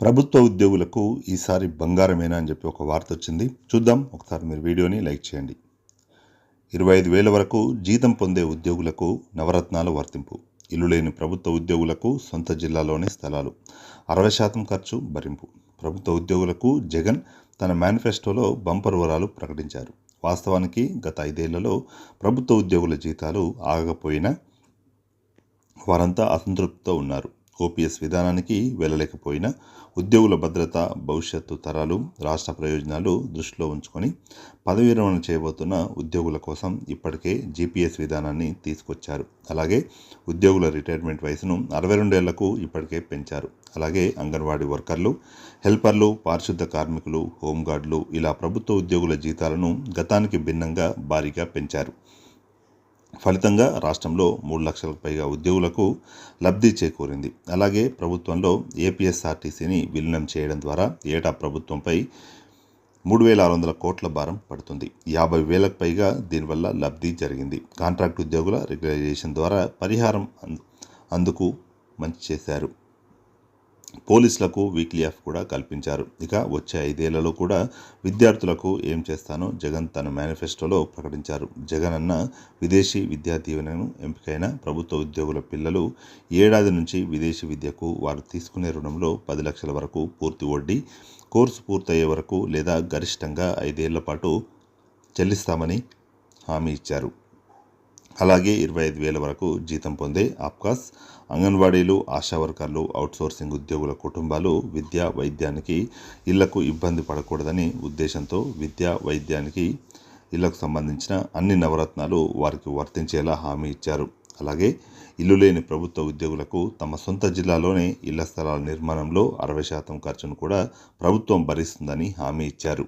ప్రభుత్వ ఉద్యోగులకు ఈసారి బంగారమేనా అని చెప్పి ఒక వార్త వచ్చింది. చూద్దాం. ఒకసారి మీరు వీడియోని లైక్ చేయండి. ఇరవై ఐదు వేల వరకు జీతం పొందే ఉద్యోగులకు నవరత్నాలు వర్తింపు. ఇల్లు లేని ప్రభుత్వ ఉద్యోగులకు సొంత జిల్లాలోనే స్థలాలు. అరవై శాతం ఖర్చు భరింపు. ప్రభుత్వ ఉద్యోగులకు జగన్ తన మేనిఫెస్టోలో బంపర్ వరాలు ప్రకటించారు. వాస్తవానికి గత ఐదేళ్ళలో ప్రభుత్వ ఉద్యోగుల జీతాలు ఆగకపోయినా వారంతా అసంతృప్తితో ఉన్నారు. ఓపీఎస్ విధానానికి వెళ్ళలేకపోయినా ఉద్యోగుల భద్రత భవిష్యత్తు తరాలు రాష్ట్ర ప్రయోజనాలు దృష్టిలో ఉంచుకొని పదవి విరమణ చేయబోతున్న ఉద్యోగుల కోసం ఇప్పటికే జీపీఎస్ విధానాన్ని తీసుకొచ్చారు. అలాగే ఉద్యోగుల రిటైర్మెంట్ వయసును అరవై రెండేళ్ళకు ఇప్పటికే పెంచారు. అలాగే అంగన్వాడీ వర్కర్లు హెల్పర్లు పారిశుద్ధ కార్మికులు హోంగార్డులు ఇలా ప్రభుత్వ ఉద్యోగుల జీతాలను గతానికి భిన్నంగా భారీగా పెంచారు. ఫలితంగా రాష్ట్రంలో మూడు లక్షలకు పైగా ఉద్యోగులకు లబ్ధి చేకూరింది. అలాగే ప్రభుత్వంలో ఏపీఎస్ఆర్టీసీని విలీనం చేయడం ద్వారా ఏటా ప్రభుత్వంపై మూడు వేల ఆరు వందల కోట్ల భారం పడుతుంది. యాభై వేలకు పైగా దీనివల్ల లబ్ధి జరిగింది. కాంట్రాక్ట్ ఉద్యోగుల రెగ్యులైజేషన్ ద్వారా పరిహారం అందుకు మంచి చేశారు. పోలీసులకు వీక్లీ ఆఫ్ కూడా కల్పించారు. ఇక వచ్చే ఐదేళ్ళలో కూడా విద్యార్థులకు ఏం చేస్తానో జగన్ తన మేనిఫెస్టోలో ప్రకటించారు. జగన్ అన్న విదేశీ విద్యా దీవెనను ఎంపికైన ప్రభుత్వ ఉద్యోగుల పిల్లలు ఏడాది నుంచి విదేశీ విద్యకు వారు తీసుకునే రుణంలో పది లక్షల వరకు పూర్తి వడ్డీ కోర్సు పూర్తయ్యే వరకు లేదా గరిష్టంగా ఐదేళ్ళ పాటు చెల్లిస్తామని హామీ ఇచ్చారు. అలాగే ఇరవై ఐదు వేల వరకు జీతం పొందే ఆప్కాస్ అంగన్వాడీలు ఆశా వర్కర్లు అవుట్సోర్సింగ్ ఉద్యోగుల కుటుంబాలు విద్యా వైద్యానికి ఇళ్ళకు ఇబ్బంది పడకూడదని ఉద్దేశంతో విద్యా వైద్యానికి ఇళ్ళకు సంబంధించిన అన్ని నవరత్నాలు వారికి వర్తించేలా హామీ ఇచ్చారు. అలాగే ఇల్లు లేని ప్రభుత్వ ఉద్యోగులకు తమ సొంత జిల్లాలోనే ఇళ్ళ స్థలాల నిర్మాణంలో అరవై శాతం ఖర్చును కూడా ప్రభుత్వం భరిస్తుందని హామీ ఇచ్చారు.